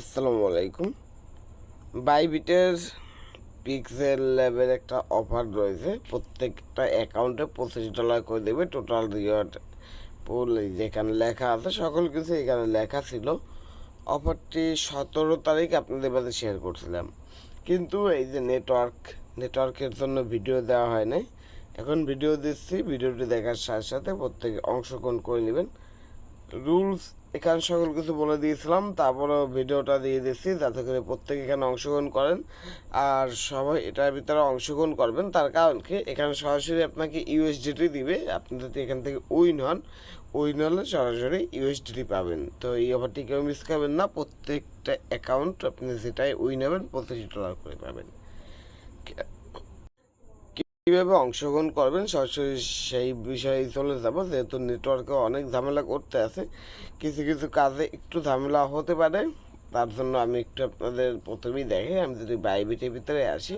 আসসালামু আলাইকুম। বাইবিটের পিক্সেল ল্যাবের একটা অফার রয়েছে। প্রত্যেকটা অ্যাকাউন্টে পঁচিশ ডলার করে দেবে। টোটাল রিওয়ার্ড পুল যেখানে লেখা আছে, সকল কিছু এখানে লেখা ছিল। অফারটি সতেরো তারিখ আপনাদের মাঝে শেয়ার করছিলাম। কিন্তু এই যে নেটওয়ার্ক নেটওয়ার্কের জন্য ভিডিও দেওয়া হয় নাই। এখন ভিডিও দিচ্ছি। ভিডিওটি দেখার সাথে সাথে প্রত্যেকে অংশগ্রহণ করে নেবেন। রুলস এখানে সকল কিছু বলে দিয়েছিলাম, তারপরেও ভিডিওটা দিয়ে দিয়েছি যাতে করে প্রত্যেকে এখানে অংশগ্রহণ করেন। আর সবাই এটার ভিতরে অংশগ্রহণ করবেন, তার কারণ কি, এখানে সরাসরি আপনাকে ইউএসডিটি দিবে, আপনি যদি এখান থেকে উইন হন, উইন হলে সরাসরি ইউএসডিটি পাবেন। তো এই অফারটি কেউ মিস করবেন না, প্রত্যেকটা অ্যাকাউন্ট আপনি যেটাই উইন হবেন পঁচিশ ডলার করে পাবেন। কীভাবে অংশগ্রহণ করবেন সরাসরি সেই বিষয়ে চলে যাব। যেহেতু নেটওয়ার্কে অনেক ঝামেলা করতে আছে, কিছু কিছু কাজে একটু ঝামেলা হতে পারে। তার জন্য আমি একটু আপনাদের প্রথমেই দেখে আমি যদি বাইবিটের ভিতরে আসি,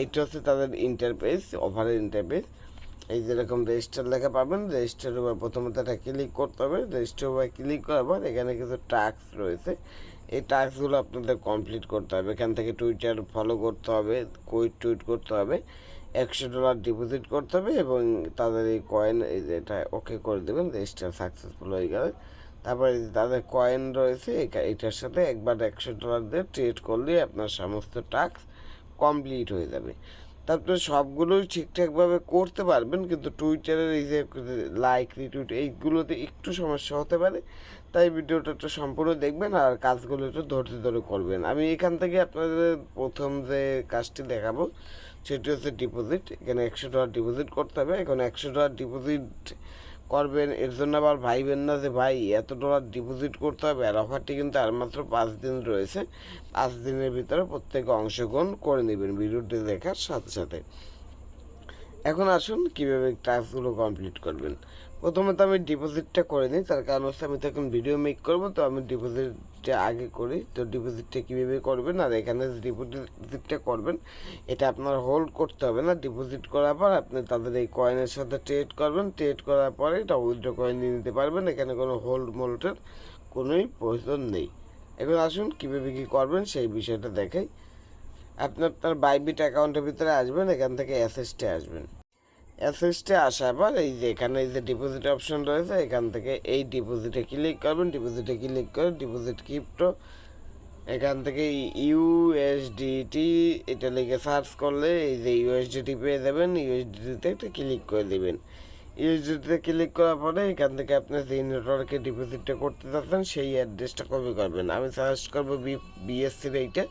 এইটা হচ্ছে তাদের ইন্টারপেজ ওভারের ইন্টারপেজ এই যেরকম রেজিস্টার লেখা পাবেন রেজিস্টার উপর প্রথমত এটা ক্লিক করতে হবে। রেজিস্টার উপর ক্লিক করার পর এখানে কিছু টাস্ক রয়েছে। এই টাস্কগুলো আপনাদের কমপ্লিট করতে হবে। এখান থেকে টুইটার ফলো করতে হবে কুইট টুইট করতে হবে। একশো ডলার ডিপোজিট করতে হবে এবং তাদের এই কয়েন এই যে এটা ওকে করে দেবেন রেজিস্টার সাকসেসফুল হয়ে গেলে। তারপরে তাদের কয়েন রয়েছে এটার সাথে একবার একশো ডলার দিয়ে ট্রেড করলে আপনার সমস্ত টাস্ক কমপ্লিট হয়ে যাবে। তারপরে সবগুলোই ঠিকঠাকভাবে করতে পারবেন, কিন্তু টুইটারের এই যে লাইক রিটুইট এইগুলোতে একটু সমস্যা হতে পারে। তাই ভিডিওটা একটু সম্পূর্ণ দেখবেন আর কাজগুলো একটু ধরতে ধরে করবেন। আমি এখান থেকে আপনাদের প্রথম যে কাজটি দেখাবো সেটি হচ্ছে ডিপোজিট এখানে একশো টাকা ডিপোজিট করতে হবে। এখন একশো টাকা ডিপোজিট করবেন, এর জন্য আবার ভাইবেন না যে, ভাই, এত ডলার ডিপোজিট করতে হবে আর অফারটি কিন্তু আর মাত্র পাঁচ দিন রয়েছে। পাঁচ দিনের ভিতরে প্রত্যেকে অংশগ্রহণ করে নেবেন ভিডিওটি দেখার সাথে সাথে। এখন আসুন কীভাবে টাস্কগুলো কমপ্লিট করবেন। প্রথমে তো আমি ডিপোজিটটা করে নিই, তার কারণ হচ্ছে আমি তো এখন ভিডিও মেক করব, তো আমি ডিপোজিটটা আগে করি। তো ডিপোজিটটা কীভাবে করবেন? আর এখানে ডিপোজিটটা করবেন, এটা আপনার হোল্ড করতে হবে না। ডিপোজিট করার পর আপনি তাদের এই কয়েনের সাথে ট্রেড করবেন। ট্রেড করার পরে এটা উইথড্র কয়েন নিয়ে নিতে পারবেন। এখানে কোনো হোল্ড মোল্টের কোনোই প্রয়োজন নেই। এখন আসুন, কীভাবে কী করবেন সেই বিষয়টা দেখাই। আপনি আপনার বাইবিট অ্যাকাউন্টের ভিতরে আসবেন, এখান থেকে অ্যাসেসটে আসবেন। অ্যাসেসটে আসার পর এই যে এখানে এই যে ডিপোজিট অপশন রয়েছে এখান থেকে এই ডিপোজিটে ক্লিক করবেন ডিপোজিটে ক্লিক করে ডিপোজিট ক্রিপ্টো এখান থেকে ইউএসডিটি এটা লিখে সার্চ করলে এই যে ইউএসডিটি পেয়ে যাবেন ইউএসডিটিতে একটা ক্লিক করে দেবেন। ইউএসডিটিতে ক্লিক করার পরে এখান থেকে আপনি যে নেটওয়ার্কে ডিপোজিটটা করতে চাচ্ছেন, সেই অ্যাড্রেসটা কপি করবেন। আমি সাজেস্ট করব বি বিএসসির এইটা।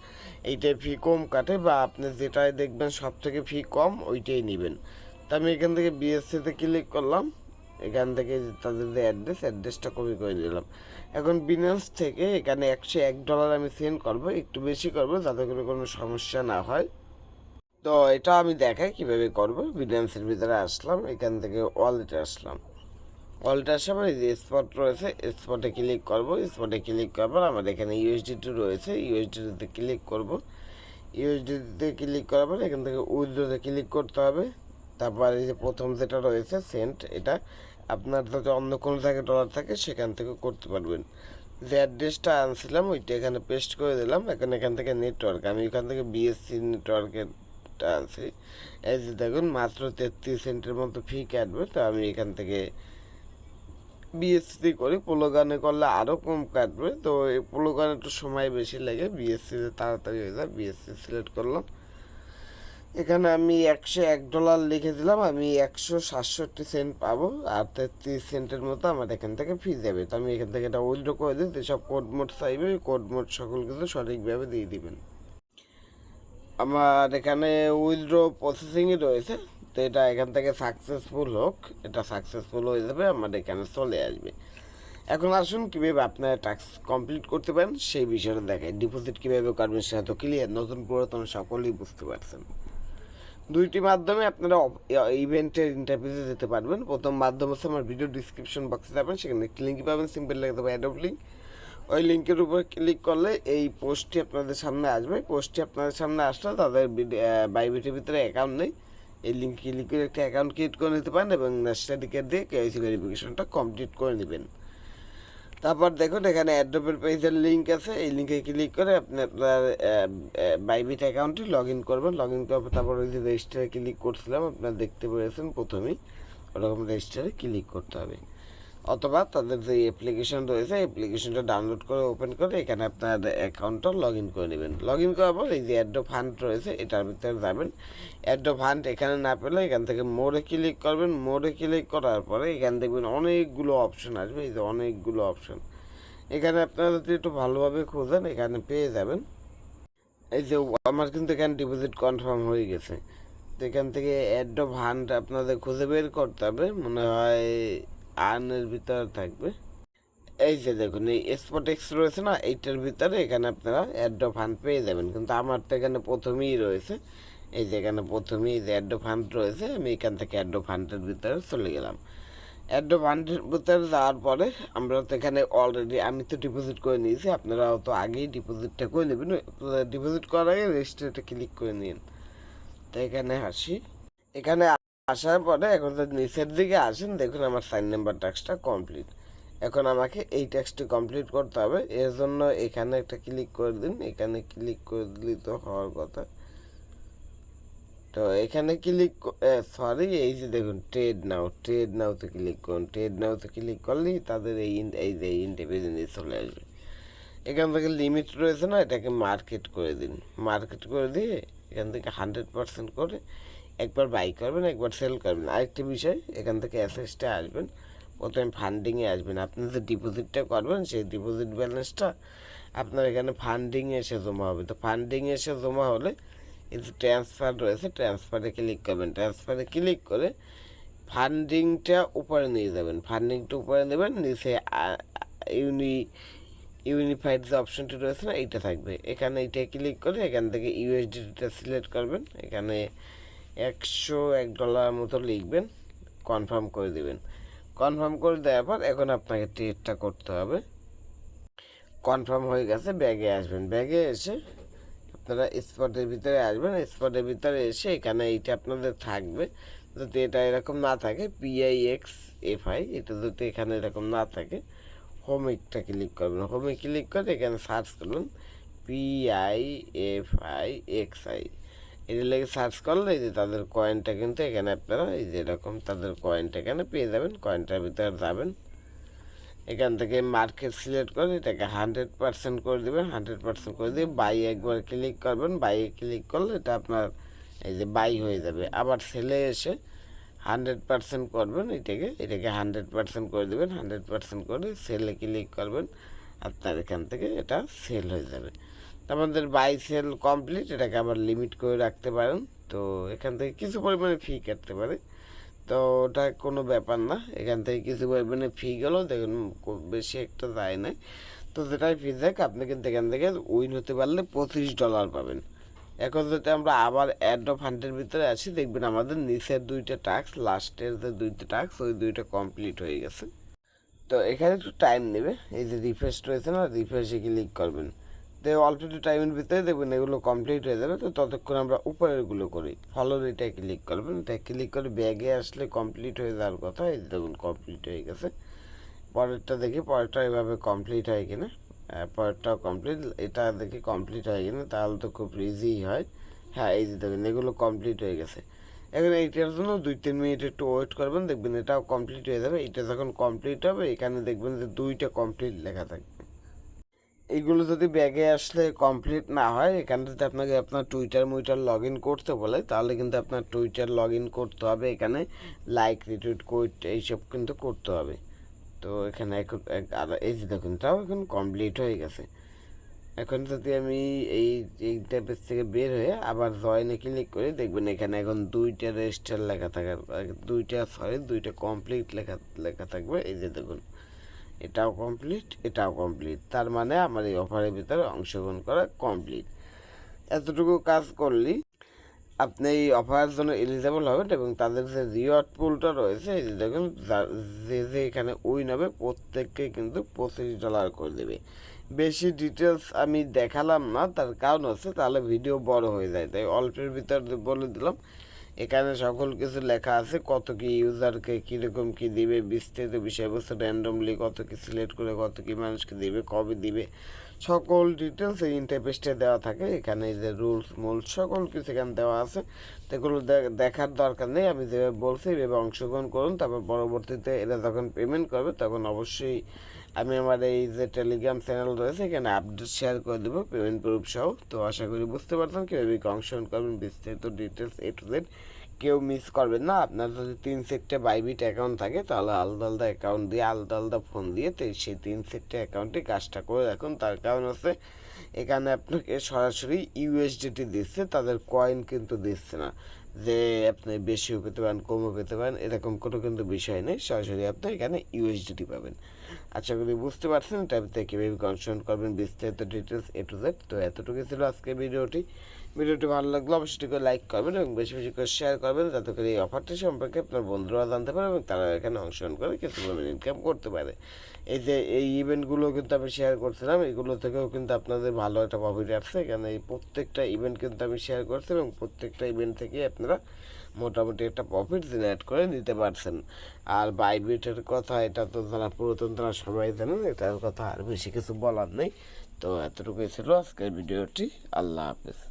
এইটাই ফি কম কাটে বা আপনি যেটাই দেখবেন সব থেকে ফি কম, ওইটাই নেবেন। তা আমি এখান থেকে বিএসসিতে ক্লিক করলাম। এখান থেকে তাদের যে অ্যাড্রেস অ্যাড্রেসটা কপি করে দিলাম এখন বিনান্স থেকে এখানে একশো এক ডলার আমি সেন্ড করব, একটু বেশি করব যাতে করে কোনো সমস্যা না হয়। তো এটা আমি দেখাই কীভাবে করব। বিনান্সের ভিতরে আসলাম, এখান থেকে ওয়ালেটে আসলাম। ওয়ালেটে আসার পর এই যে স্পট রয়েছে স্পটে ক্লিক করব। স্পটে ক্লিক করার পর আমার এখানে ইউএসডিটি রয়েছে ইউএসডিটিতে ক্লিক করব। ইউএসডিটিতে ক্লিক করার পর এখান থেকে উইথড্রোতে ক্লিক করতে হবে। তারপর যে প্রথম যেটা রয়েছে সেন্ট এটা আপনার যদি অন্য কোনো জায়গায় ডলার থাকে, সেখান থেকে করতে পারবেন। যে অ্যাড্রেসটা আনছিলাম, ওইটা এখানে পেস্ট করে দিলাম। এখন এখান থেকে নেটওয়ার্ক আমি এখান থেকে বিএসসি নেটওয়ার্কের আনছি। এই যে দেখুন, মাত্র তেত্রিশ সেন্টের মতো ফি কাটবে, তো আমি এখান থেকে বিএসসি করি পোলো গানে করলে আরও কম কাটবে। তো এই পোলো গানে একটু সময় বেশি লাগে বিএসসিতে তাড়াতাড়ি হয়ে যায় বিএসসি সিলেক্ট করলাম। এখানে আমি একশো এক ডলার লিখে দিলাম, আমি একশো সাতষট্টি সেন্ট পাবো, আর তেত্রিশ সেন্টের মতো আমার এখান থেকে ফি যাবে তো আমি এখান থেকে এটা উইথড্র করে দিই যেসব কোড মোড চাইবে কোড মোড সকল কিছু সঠিকভাবে দিয়ে দিবেন। আমার এখানে উইথড্র প্রসেসিংই রয়েছে, তো এটা এখান থেকে সাকসেসফুল হোক, এটা সাকসেসফুল হয়ে যাবে, আমার এখানে চলে আসবে। এখন আসুন কীভাবে আপনারা টাস্ক কমপ্লিট করতে পারেন, সেই বিষয়টা দেখায় ডিপোজিট কীভাবে করবেন সেটা তো ক্লিয়ার নতুন পুরাতন সকলেই বুঝতে পারছেন। দুইটি মাধ্যমে আপনারা ইভেন্টের ইন্টারভিউতে যেতে পারবেন। প্রথম মাধ্যম হচ্ছে আমার ভিডিও ডিসক্রিপশন বক্সে যাবেন, সেখানে একটি লিঙ্ক পাবেন সিম্পল লেগে দেবো অ্যাডব লিঙ্ক ওই লিঙ্কের উপর ক্লিক করলে এই পোস্টটি আপনাদের সামনে আসবে। পোস্টটি আপনাদের সামনে আসলে তাদের বাইবিটির ভিতরে অ্যাকাউন্ট নেই। এই লিঙ্ক ক্লিক করে একটা অ্যাকাউন্ট ক্রিয়েট করে নিতে পারেন এবং স্টাডিকেট দিয়ে কেওয়াইসি ভেরিফিকেশনটা কমপ্লিট করে নেবেন। তারপর দেখুন, এখানে অ্যাড্রপের পেজের লিঙ্ক আছে। এই লিঙ্কে ক্লিক করে আপনি আপনার বাইবিট অ্যাকাউন্টে লগ ইন করবেন। লগ ইন করার পর তারপর ওই যে রেজিস্টারে ক্লিক করছিলাম, আপনার দেখতে পেরেছেন প্রথমেই। ওরকম রেজিস্টারে ক্লিক করতে হবে। অথবা তাদের যে অ্যাপ্লিকেশন রয়েছে অ্যাপ্লিকেশনটা ডাউনলোড করে ওপেন করে এখানে আপনার অ্যাকাউন্টটা লগ ইন করে নেবেন। লগ ইন করার পর এই যে অ্যাড্রো ফান্ড রয়েছে, এটার ভিতরে যাবেন। অ্যাড্রো ফান্ড এখানে না পেলে এখান থেকে মোড়ে ক্লিক করবেন। মোড়ে ক্লিক করার পরে এখান দেখবেন অনেকগুলো অপশন আসবে, এই যে অনেকগুলো অপশন এখানে আপনারা যদি একটু ভালোভাবে খোঁজেন, এখানে পেয়ে যাবেন। এই যে আমার কিন্তু এখানে ডিপোজিট কনফার্ম হয়ে গেছে। তো এখান থেকে অ্যাড্রো ফান্ড আপনাদের খুঁজে বের করতে হবে। মনে হয় আর্নের ভিতরে থাকবে। এই যে দেখুন, এই স্পটেক্স রয়েছে না, এইটার ভিতরে এখানে আপনারা অ্যাড্রো ফান্ড পেয়ে যাবেন। কিন্তু আমার তো এখানে প্রথমেই রয়েছে। এই যে এখানে প্রথমেই যে অ্যাড্রো ফান্ড রয়েছে, আমি এখান থেকে অ্যাড্রো ফান্ডের ভিতরে চলে গেলাম। অ্যাড্রো ফান্ডের ভিতরে যাওয়ার পরে আমরা তো এখানে অলরেডি আমি তো ডিপোজিট করে নিয়েছি, আপনারাও তো আগেই ডিপোজিটটা করে নেবেন। ডিপোজিট করার আগে রেজিস্টারটা ক্লিক করে নিন। তো এখানে আসি। এখানে আসার পরে এখন নিচের দিকে আসেন, দেখুন আমার সাইন নাম্বার টাস্কটা কমপ্লিট এখন আমাকে এই ট্যাক্সটি কমপ্লিট করতে হবে এর জন্য এখানে একটা ক্লিক করে দিন, এখানে ক্লিক করে দিলেই তো হওয়ার কথা। তো এখানে ক্লিক সরি এই যে দেখুন ট্রেড নাও ট্রেড নাওতে ক্লিক করুন। ট্রেড নাওতে ক্লিক করলেই তাদের এই এই যে ইন্টারভিউ চলে আসবে। এখান থেকে লিমিট রয়েছে না, এটাকে মার্কেট করে দিন। মার্কেট করে দিয়ে এখান থেকে হান্ড্রেড পার্সেন্ট করে একবার বাই করবেন, একবার সেল করবেন। আরেকটি বিষয়, এখান থেকে অ্যাসেসটা আসবেন। প্রথমে ফান্ডিংয়ে আসবেন। আপনি যে ডিপোজিটটা করবেন, সেই ডিপোজিট ব্যালেন্সটা আপনার এখানে ফান্ডিংয়ে এসে জমা হবে। তো ফান্ডিংয়ে এসে জমা হলে এই যে ট্রান্সফার রয়েছে ট্রান্সফারে ক্লিক করবেন। ট্রান্সফারে ক্লিক করে ফান্ডিংটা উপরে নিয়ে যাবেন। ফান্ডিংটা উপরে নেবেন, নিচে ইউনি ইউনিফাইড যে অপশনটি রয়েছে না, এইটা থাকবে। এখানে এইটা ক্লিক করে এখান থেকে ইউএসডিটা সিলেক্ট করবেন। এখানে একশো এক ডলার মতো লিখবেন কনফার্ম করে দিবেন। কনফার্ম করে দেওয়ার পর এখন আপনাকে ট্রেডটা করতে হবে। কনফার্ম হয়ে গেছে ব্যাগে আসবেন। ব্যাগে এসে আপনারা স্পটের ভিতরে আসবেন। স্পটের ভিতরে এসে এখানে এইটা আপনাদের থাকবে। যদি এটা এরকম না থাকে পিআইএক্স এফআই এটা যদি এখানে এরকম না থাকে হোমিকটা ক্লিক করবেন। হোমে ক্লিক করে এখানে সার্চ করবেন PI F I X I এটা লেগে সার্চ করলে এই যে তাদের কয়েনটা কিন্তু এখানে আপনারা এই যে এরকম তাদের কয়েনটা এখানে পেয়ে যাবেন। কয়েনটার ভিতরে যাবেন। এখান থেকে মার্কেট সিলেক্ট করে এটাকে হান্ড্রেড পার্সেন্ট করে দেবেন। হান্ড্রেড পার্সেন্ট করে দিয়ে বাই একবার ক্লিক করবেন। বাইয়ে ক্লিক করলে এটা আপনার এই যে বাই হয়ে যাবে। আবার সেলে এসে হান্ড্রেড পার্সেন্ট করবেন এটাকে। এটাকে হান্ড্রেড পার্সেন্ট করে দেবেন। হান্ড্রেড পার্সেন্ট করে সেলে ক্লিক করবেন। আপনার এখান থেকে এটা সেল হয়ে যাবে। আমাদের বাই সেল কমপ্লিট এটাকে আবার লিমিট করে রাখতে পারেন। তো এখান থেকে কিছু পরিমাণে ফি কাটতে পারে। তো ওটা কোনো ব্যাপার না, এখান থেকে কিছু পরিমাণে ফি গেল, দেখুন বেশি একটা যায় না তো যেটাই ফি দেখ আপনি কিন্তু এখান থেকে উইন হতে পারলে পঁচিশ ডলার পাবেন। এখন যদি আমরা আবার অ্যাড অফ হান্ড্রেড ভিতরে আসি, দেখবেন আমাদের নিচের দুইটা টাস্ক লাস্টের যে দুইটা টাস্ক ওই দুইটা কমপ্লিট হয়ে গেছে। তো এখানে একটু টাইম নেবে, এই যে রিফ্রেশ রয়েছে না রিফ্রেশে ক্লিক করবেন। তো অল্প একটু টাইমের ভিতরে দেখবেন এগুলো কমপ্লিট হয়ে যাবে। তো ততক্ষণ আমরা উপরেরগুলো করি। ফলোর এটা ক্লিক করবেন। এটা ক্লিক করে ব্যাগে আসলে কমপ্লিট হয়ে যাওয়ার কথা। এই দেখুন কমপ্লিট হয়ে গেছে। পরেরটা দেখি পরেরটা এভাবে কমপ্লিট হয় কিনা। আহ, পরেরটাও কমপ্লিট এটা দেখি কমপ্লিট হয় কিনা। তাহলে তো খুব ইজি হয়। হ্যাঁ এই যে দেখুন এগুলো কমপ্লিট হয়ে গেছে। এখন এইটার জন্য দুই তিন মিনিট একটু ওয়েট করবেন। দেখবেন এটাও কমপ্লিট হয়ে যাবে। এটা যখন কমপ্লিট হবে এখানে দেখবেন যে দুইটা কমপ্লিট লেখা থাকবে। এইগুলো যদি ব্যাগে আসলে কমপ্লিট না হয়, এখানে যদি আপনাকে আপনার টুইটার মুইটার লগ ইন করতে বলে, তাহলে কিন্তু আপনার টুইটার লগ ইন করতে হবে এখানে। লাইক রিটুইট কোইট এইসব কিন্তু করতে হবে। তো এখানে এখন এই যে দেখুন, তাও এখন কমপ্লিট হয়ে গেছে। এখন যদি আমি এই এই টাইপের থেকে বের হয়ে আবার জয়েনে ক্লিক করি দেখবেন এখানে এখন দুইটা রেজিস্টার লেখা থাকার, দুইটা সরি দুইটা কমপ্লিট লেখা লেখা থাকবে। এই যে দেখুন এটাও কমপ্লিট এটাও কমপ্লিট তার মানে আমার এই অফারের ভিতরে অংশগ্রহণ করা কমপ্লিট এতটুকু কাজ করলেই আপনি এই অফারের জন্য এলিজেবল হবেন এবং তাদের যে রিওয়ার্ড পুলটা রয়েছে, এই দেখুন, যে যে এখানে উইন হবে, প্রত্যেককে কিন্তু পঁচিশ ডলার করে দেবে। বেশি ডিটেলস আমি দেখালাম না, তার কারণ হচ্ছে তাহলে ভিডিও বড় হয়ে যায়। তাই অল্পের ভিতর বলে দিলাম। এখানে সকল কিছু লেখা আছে, কত কি ইউজারকে কীরকম কি দিবে, বিস্তারিত বিষয়বস্তু র্যান্ডমলি কত কি সিলেক্ট করে কত কি মানুষকে দিবে, কবে দিবে, সকল ডিটেলস এই ইন্টারপেস্টে দেওয়া থাকে। এখানে যে রুলস মূল সকল কিছু এখানে দেওয়া আছে। এগুলো দেখার দরকার নেই, আমি যেভাবে বলছি এভাবে অংশগ্রহণ করুন, তারপর পরবর্তীতে এরা যখন পেমেন্ট করবে, তখন অবশ্যই আমি আমার এই যে টেলিগ্রাম চ্যানেল রয়েছে, এখানে আপডেট শেয়ার করে দেবো পেমেন্ট প্রুফ সহ। তো আশা করি বুঝতে পারছেন কীভাবে অংশগ্রহণ করবেন, বিস্তারিত ডিটেলস এ টু জেড কেউ মিস করবেন না। আপনার যদি তিন সেটটা বাইবিট অ্যাকাউন্ট থাকে, তাহলে আলাদা আলাদা অ্যাকাউন্ট দিয়ে, আলাদা আলাদা ফোন দিয়ে তো সেই তিন সেটটা অ্যাকাউন্টে কাজটা করে রাখুন তার কারণ হচ্ছে, এখানে আপনাকে সরাসরি ইউএসডিটি দিচ্ছে, তাদের কয়েন কিন্তু দিচ্ছে না। যে আপনি বেশিও পেতে পারেন, কমও পেতে পারেন, এরকম কোনো কিন্তু বিষয় নেই। সরাসরি আপনি এখানে ইউএসডিটি পাবেন। আচ্ছা করি বুঝতে পারছেন টাইপতে কীভাবে কনসার্ন করবেন, বিস্তারিত ডিটেলস এ টু জেড তো এতটুকু ছিল আজকের ভিডিওটি ভিডিওটি ভালো লাগলে অবশ্যই করে লাইক করবেন এবং বেশি বেশি করে শেয়ার করবেন, যাতে করে এই অফারটি সম্পর্কে আপনার বন্ধুরা জানতে পারে এবং তারা এখানে অংশগ্রহণ করে কিছু ইনকাম করতে পারে। এই যে এই ইভেন্টগুলো কিন্তু আমি শেয়ার করছিলাম, এগুলো থেকেও কিন্তু আপনাদের ভালো একটা প্রফিট আসছে। এখানে এই প্রত্যেকটা ইভেন্ট কিন্তু আমি শেয়ার করছি এবং প্রত্যেকটা ইভেন্ট থেকে আপনারা মোটামুটি একটা প্রফিট জেনারেট করে নিতে পারছেন। আর বাইবিটের কথা, এটা তো যারা পুরাতন তারা সবাই জানেন, এটার কথা আর বেশি কিছু বলার নেই। তো এতটুকুই ছিল আজকের ভিডিওটি। আল্লাহ হাফেজ।